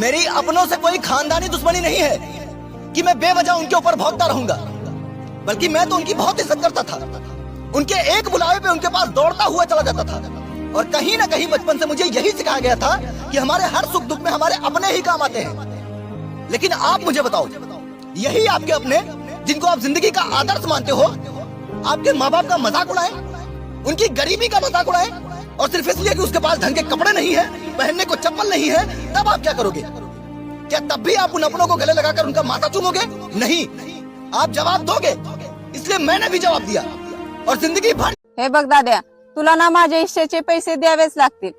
मेरी अपनों से कोई खानदानी दुश्मनी नहीं है कि मैं बेवजह उनके ऊपर भौंकता रहूँगा। बल्कि मैं तो उनकी बहुत इज़्ज़त करता था। उनके एक बुलावे पे उनके पास दौड़ता हुआ चला जाता था। और कहीं ना कहीं बचपन से मुझे यही सिखाया गया था कि हमारे हर सुख दुख में हमारे अपने ही काम आते हैं। लेकिन आप मुझे बताओ, यही आपके अपने, जिनको आप ज़िंदगी का आदर्श मानते हो, आपके माँ बाप का मज़ाक उड़ाए, उनकी गरीबी का मज़ाक उड़ाए और सिर्फ़ इसलिए कि उसके पास ढंग के कपड़े नहीं है पहनने को चप्पल नहीं है तब आप क्या करोगे? क्या तब भी आप उन अपनों को गले लगाकर उनका माथा चूमोगे? नहीं। आप जवाब दोगे। इसलिए मैंने भी जवाब दिया। और ज़िंदगी भर हे बघ दाद्या तुला ना माझ्या हिश्श्याचे पैसे द्यावेच लागतील.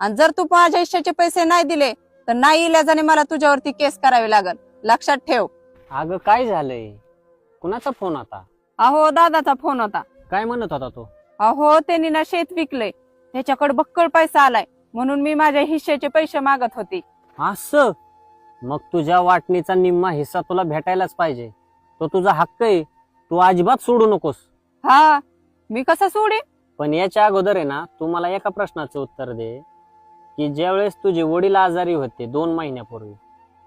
आणि जर तू माझ्या हिश्श्याचे पैसे नाही दिले तर नाही इल्याजाने मला तुझ्यावरती केस करावी लागल. लक्षात ठेव. अगं काय झालंय? कुणाचा फ़ोन आता अहो दादाचा फ़ोन होता. काय म्हणत होता तो? अहो त्यांनी ना शेत विकलंय. त्याच्याकडे बक्कळ पैसा आलाय. म्हणून मी माझ्या हिश्श्याचे पैसे मागत होते. असं? मग तुझ्या वाटणीचा निम्मा हिस्सा तुला भेटायलाच पाहिजे. तो तुझा हक्क आहे. तू अजिबात सोडू नकोस. हा मी कसं सोडे पण याच्या अगोदर आहे ना तू मला एका प्रश्नाचं उत्तर दे की ज्यावेळेस तुझे वडील आजारी होते दोन महिन्यापूर्वी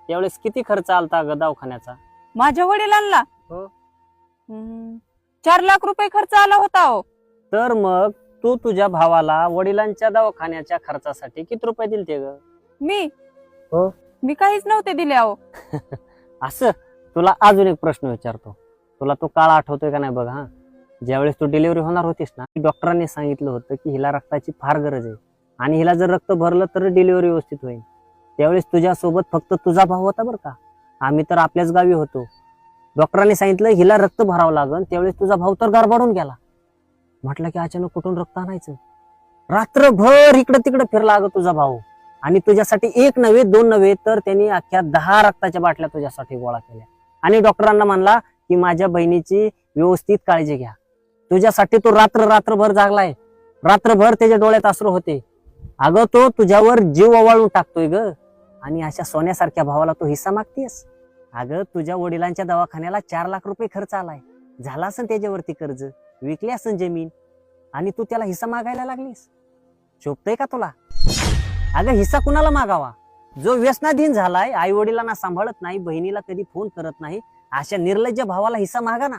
त्यावेळेस किती खर्च आलता ग दवाखान्याचा? माझ्या वडिलांना? हो. हम्म, चार लाख रुपये खर्च आला होता हो तर मग? तू तुझ्या भावाला वडिलांच्या दवाखान्याच्या खर्चासाठी किती रुपये दिलते ग? मी? हो. मी काहीच नव्हते दिले अहो. असं? तुला अजून एक प्रश्न विचारतो. तुला तो काळ आठवतोय का नाही बघ हा? ज्यावेळेस तू डिलिव्हरी होणार होतीस ना डॉक्टरांनी सांगितलं होतं की हिला रक्ताची फार गरज आहे. आणि हिला जर रक्त भरलं तर डिलिव्हरी व्यवस्थित होईल. त्यावेळेस तुझ्यासोबत फक्त तुझा भाऊ होता बरं का. आम्ही तर आपल्याच गावी होतो. डॉक्टरांनी सांगितलं हिला रक्त भरावं लागल त्यावेळेस तुझा भाऊ तर गारबाडून गेला. म्हटलं की अचानक कुठून रक्त आणायचं? रात्रभर इकडं तिकडं फिरला अगं तुझा भाऊ. आणि तुझ्यासाठी एक नव्हे दोन नव्हे तर त्यांनी अख्ख्या दहा रक्ताच्या बाटल्या तुझ्यासाठी गोळा केल्या. आणि डॉक्टरांना म्हणला की माझ्या बहिणीची व्यवस्थित काळजी घ्या. तुझ्यासाठी तो रात्र रात्रभर जागलाय. रात्रभर त्याच्या डोळ्यात अश्रू होते. अगं तो तुझ्यावर जीव ओवाळून टाकतोय ग. आणि अशा सोन्यासारख्या भावाला तो हिस्सा मागतेस? अगं तुझ्या वडिलांच्या दवाखान्याला चार लाख रुपये खर्च आलाय. झाला असन त्याच्यावरती कर्ज विकली असन जमीन आणि तू त्याला हिस्सा मागायला लागलीस? शोभतय का तुला? अगं हिस्सा कुणाला मागावा? जो व्यसनाधीन झालाय आई वडिलांना सांभाळत नाही बहिणीला कधी फोन करत नाही अशा निर्लज्ज भावाला हिस्सा मागा ना.